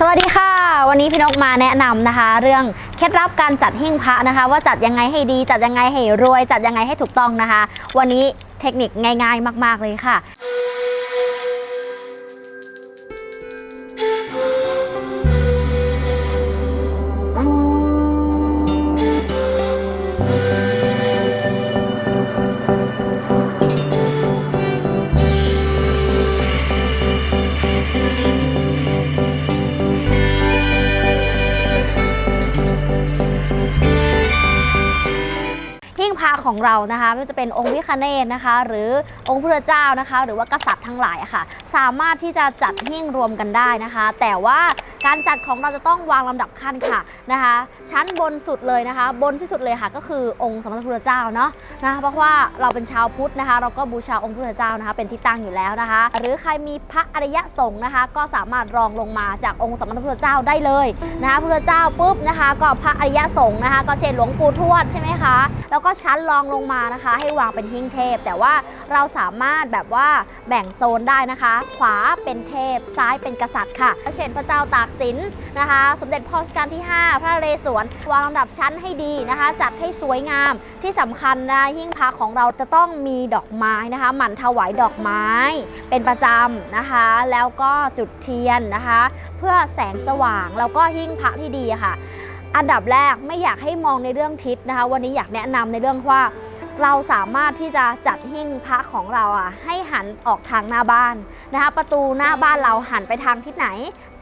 สวัสดีค่ะ วันนี้พี่นกมาแนะนำนะคะ เรื่องเคล็ดลับการจัดหิ้งพระนะคะ ว่าจัดยังไงให้ดี จัดยังไงให้รวย จัดยังไงให้ถูกต้องนะคะ วันนี้เทคนิคง่าย ๆ มาก ๆเลยค่ะ ของเรานะคะไม่ว่าจะเป็นองค์วิคเนศนะคะ หรือองค์พระเจ้านะคะ หรือว่ากษัตริย์ทั้งหลายะค่ะ สามารถที่จะจัดหิ้งรวมกันได้นะคะ แต่ว่าการจัดของเราจะต้องวางลำดับขั้นค่ะนะคะ ชั้นบนสุดเลยนะคะ บนที่สุดเลยค่ะก็คือองค์สมเด็จพระเจ้าเนาะนะคะเพราะว่าเราเป็นชาวพุทธนะคะ เราก็บูชาองค์พระเจ้านะคะ เป็นที่ตั้งอยู่แล้วนะคะ หรือใครมีพระอริยสงฆ์นะคะ ก็สามารถรองลงมาจากองค์สมเด็จพระเจ้าได้เลยนะคะพระเจ้าปุ๊บนะคะ ก็พระอริยสงฆ์นะคะ ก็เช่นหลวงปู่ทวดใช่ไหมคะแล้วก็ชั้นรองลงมานะคะ ให้วางเป็นหิ้งเทพ แต่ว่า เราสามารถแบบว่าแบ่งโซนได้นะคะ ขวาเป็นเทพซ้ายเป็นกษัตริย์ค่ะเช่นพระเจ้าตากสินนะคะ สมเด็จพ่อรัชกาลที่ 5 พระเรศวรวางลำดับชั้นให้ดีนะคะ จัดให้สวยงามที่สำคัญนะหิ้งพระของเราจะต้องมีดอกไม้นะคะหมั่นถวายดอกไม้ เป็นประจำนะคะ แล้วก็จุดเทียนนะคะ เพื่อแสงสว่างแล้วก็หิ้งพระที่ดีค่ะ อันดับแรกไม่อยากให้มองในเรื่องทิศนะคะ วันนี้อยากแนะนำในเรื่องว่า เราสามารถที่จะจัดหิ้งพระของเราอะให้หันออกทางหน้าบ้านนะคะประตูหน้าบ้านเราหันไปทางทิศไหน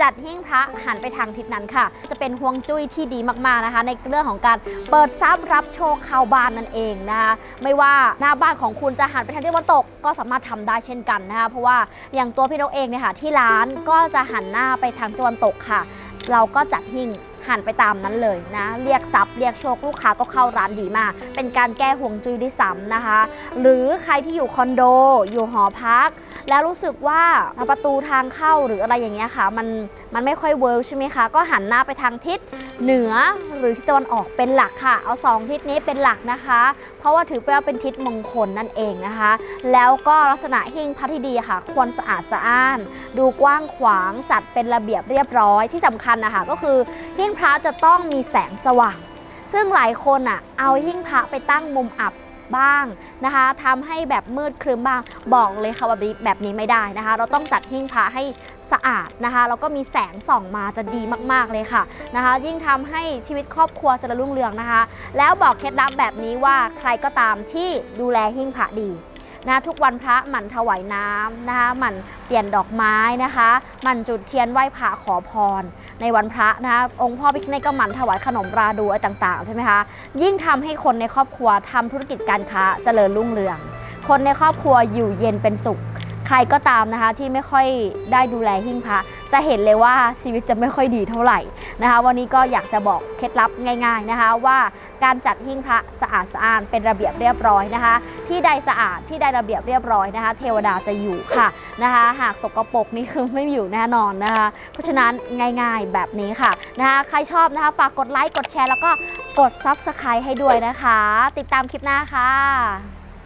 จัดหิ้งพระหันไปทางทิศนั้นค่ะ จะเป็นห่วงจุ้ยที่ดีมากๆนะคะ ในเรื่องของการเปิดทรัพย์รับโชคเข้าบ้านนั่นเองนะคะไม่ว่าหน้าบ้านของคุณจะหันไปทางทิศตะวันตกก็สามารถทำได้เช่นกันนะคะเพราะว่าอย่างตัวพี่นกเองเนี่ยค่ะที่ร้านก็จะหันหน้าไปทางตะวันตกค่ะ เราก็จัดหิ้ง หันไปตามนั้นเลยนะ เรียกทรัพย์เรียกโชคลูกค้าก็เข้าร้านดีมาก เป็นการแก้ห่วงจุ้ยด้วยซ้ำนะคะ หรือใครที่อยู่คอนโด อยู่หอพัก แล้วรู้สึกว่าประตูทางเข้าหรืออะไรอย่างเงี้ยค่ะ มันมันไม่ค่อยเวิร์กใช่ไหมคะ ก็หันหน้าไปทางทิศเหนือหรือทิศตะวันออกเป็นหลักค่ะ เอาสองทิศนี้เป็นหลักนะคะ เพราะว่าถือว่าเป็นทิศมงคลนั่นเองนะคะ แล้วก็ลักษณะหิ้งพระที่ดีค่ะ ควรสะอาดสะอ้าน ดูกว้างขวางจัดเป็นระเบียบเรียบร้อยที่สำคัญนะคะ ก็คือหิ้งพระจะต้องมีแสงสว่าง ซึ่งหลายคนอะเอาหิ้งพระไปตั้งมุมอับ บ้างนะคะทำให้แบบมืดครึ้มบ้างบอกเลยค่ะว่าแบบนี้ไม่ได้นะคะ เราต้องจัดหิ้งพระให้สะอาดนะคะแล้วก็มีแสงส่องมาจะดีมากๆเลยค่ะนะคะ ยิ่งทำให้ชีวิตครอบครัวเจริญรุ่งเรืองนะคะ แล้วบอกเคล็ดลับแบบนี้ว่าใครก็ตามที่ดูแลหิ้งพระดี นะทุกวันพระหมั่นถวายน้ำนะคะหมั่นเปลี่ยนดอกไม้นะคะหมั่นจุดเทียนไหว้พระขอพร ในวันพระนะคะองค์พ่อพิฆเนศก็หมั่นถวายขนมราดูอะไรต่างๆใช่ไหมคะยิ่งทำให้คนในครอบครัวทำธุรกิจการค้าเจริญรุ่งเรือง คนในครอบครัวอยู่เย็นเป็นสุข ใครก็ตามนะคะที่ไม่ค่อยได้ดูแลหิ้งพระจะเห็นเลยว่าชีวิตจะไม่ค่อยดีเท่าไหร่นะคะ วันนี้ก็อยากจะบอกเคล็ดลับง่าย ๆนะคะว่า การจัดหิ้งพระสะอาดสะอ้านเป็นระเบียบเรียบร้อยนะคะ ที่ใดสะอาดที่ใดระเบียบเรียบร้อยนะคะ เทวดาจะอยู่ค่ะนะคะ หากสกปรกนี่คือไม่อยู่แน่นอนนะคะ เพราะฉะนั้นง่ายๆแบบนี้ค่ะนะคะใครชอบนะคะฝากกดไลค์กดแชร์แล้วก็กดซับสไครต์ให้ด้วยนะคะ ติดตามคลิปหน้าค่ะ